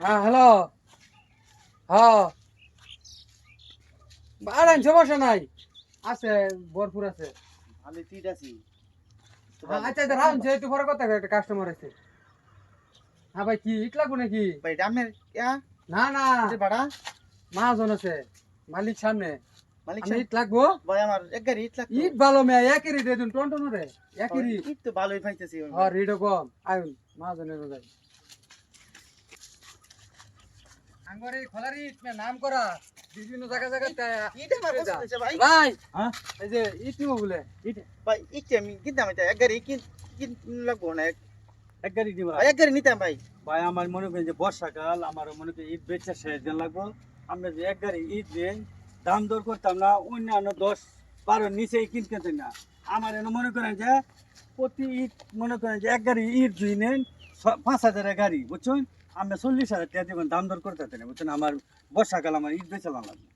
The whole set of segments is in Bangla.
হ্যাঁ হ্যালো হ্যাঁ। সমস্যা নাই। আছে ভরপুর আছে। আমি আছি। হ্যাঁ, আচ্ছা এটা যেহেতু পরে কথা একটা কাস্টমার আছে। হ্যাঁ ভাই কি ইট লাগবো নাকি? ভাই ডামের না না। ভাড়া? মাহাজন আছে মালিক সামনে। মালিক ইট লাগবো? ভাই আমার এক গাড়ি ইট ইট ভালো মেয়ে একেরই দিয়ে দিন টন রে একেরই ইট তো ভালোই পাইতেছি হ্যাঁ রিডো কম। আয়ুন মাহাজনের যাই আঙ্গরে খলারি নাম করা বিভিন্ন জায়গা ইট পছন্দ ভাই। ভাই হ্যাঁ? এই যে ইট নিবো বলে। ইট? ভাই ইট আমি এটা এক গাড়ি কিন কিন লাগবো না এক গাড়ি দিবা এক গাড়ি নিতাম ভাই। ভাই আমার মনে করেন যে বর্ষাকাল আমার মনে করেন ঈদ বেচা শেষ দিন লাগবো। আমরা যে এক গাড়ি ঈদ দিন দাম দর করতাম না অন্যান্য দশ বারো নিচেই কিনতে না। আমার এনে মনে করেন যে প্রতি ঈদ মনে করেন যে এক গাড়ি ঈদ দুই নেন পাঁচ হাজারের গাড়ি বুঝছেন? আমরা চল্লিশ হাজার টাকা দেবেন দাম দর করতে না বুঝছেন? আমার বর্ষাকাল আমার ঈদ বেচালাম লাগবে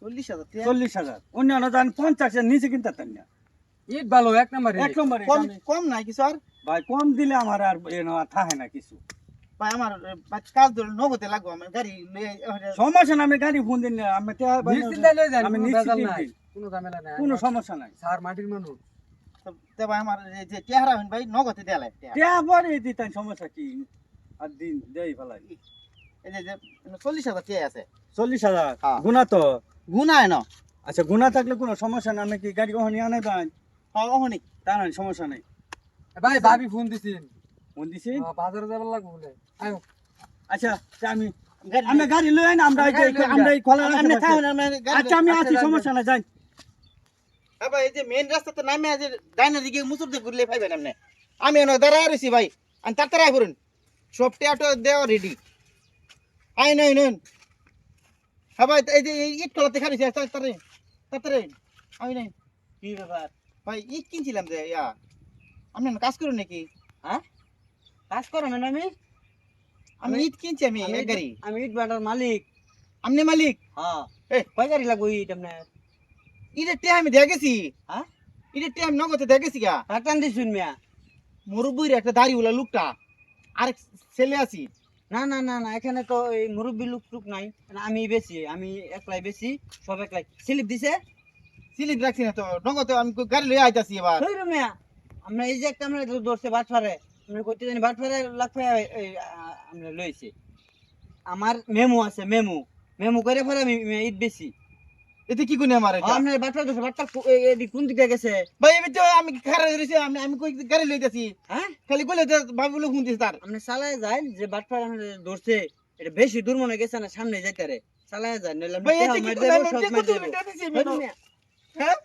চল্লিশ হাজার। চল্লিশ হাজার। অন্যান্য দাম পঞ্চাশের নিচে কিনতে পারতেন না। ইট ভালো এক নাম্বার এক নম্বরে কম নাই কিছু আর? ভাই কম দিলে আমার আর থাকে না কিছু। ভাই আমার কাজ ধরে নগদে লাগবো আমার গাড়ি সমস্যা না আমি গাড়ি ফোন দিন আমি টেহা বানিয়ে- নিশ্চিন্তায় লয়ে যান আমি কোনো নিশ্চিত ভেজাল দিন নাই দিন। কোনো ঝামেলা নাই। কোনো সমস্যা নাই। সার মাটির মানুষ। ভাই আমার যে চেহারা হইন ভাই নগদে দেয়ালে টেহা পরে দিতেন সমস্যা কি? আর দিন দেই ফেলাই এই যে চল্লিশ হাজার টাকা আছে? চল্লিশ হাজার? হ্যাঁ। গুণা তো? গুনায় না আচ্ছা গুণা থাকলে কোনো সমস্যা না আমি কি গাড়ি ওখানে আনে দেন হ্যাঁ অহনিক তা নাই সমস্যা নাই। ভাই ভাবি ফোন দিছিন ফোন দিছি? বাজারে যাবার লাগবো বলে। আয়ো। আচ্ছা তা আমি গাড়ি আমি গাড়ি লই আইন আমরা এই যে- আমরা এই খোলা রাস্তা আচ্ছা আমি আচ্ছা, আছি সমস্যা নাই যাই। হ্যাঁ ভাই এই যে মেন রাস্তাতে নামে যে ডাইনার দিকে মুসুর দিয়ে ঘুরলে পাইবেন আপনি। আমি এনে দাঁড়ায় রয়েছি ভাই আমি তাড়াতাড়ি করুন সব টেয়াটো দেওয়া রেডি আই নই নই হ্যাঁ ভাই এই যে এই ইট কলাতে খারিছি তাড়াতাড়ি তাড়াতাড়ি আমি নাই কি ব্যাপার ভাই ইট কিনছিলাম যে ইয়া আপনি না কাজ করুন নাকি হ্যাঁ কাজ করো না আমি আমি ইট কিনছি আমি এক গাড়ি আমি ইট বাটার মালিক আপনি মালিক হ্যাঁ এ কয় গাড়ি লাগবো ইট আপনার ইটের টে আমি দেখে গেছি হ্যাঁ ইটের টে আমি নগদে দেখে গেছি গা কাটান দিছুন মিয়া মুরব্বীর একটা দাড়ি উলা লোকটা আরেক ছেলে আছি। না না না না, এখানে তো এই মুরব্বী লোক টুক নাই। আমি বেশি, আমি একলাই বেশি, সব একলাই। স্লিপ দিছে? সিলিপ রাখছি না তো, নগদে আমি গাড়ি লয়ে আইতাছি এবার। হই রুমিয়া আমরা এই যে একটা আমরা ধরছে বাটফারে, আমরা কইতে জানি বাটফারে লাগবে আমরা লইছি। আমার মেমু আছে, মেমু। মেমু করে পরে আমি ইট বেশি। এতে কি কোনে আমার এটা? আমরা বাটফারে ধরছে বাটফার এদি কোন দিকে গেছে? ভাই আমি তো আমি খারাপ ধরেছি আমি আমি কই গাড়ি লইতাছি। হ্যাঁ? খালি কইলে তো বলে ফোন দিছে তার। আপনি চালায় যায় যে বাটফার আমি ধরছে এটা বেশি দূর মনে গেছে না সামনে যাইতে রে চালায় যায় নইলে ভাই এতে কি কোনে আমি সব টেকো মাইর তো দেবো। এটা দিছি আমি হ্যাঁ?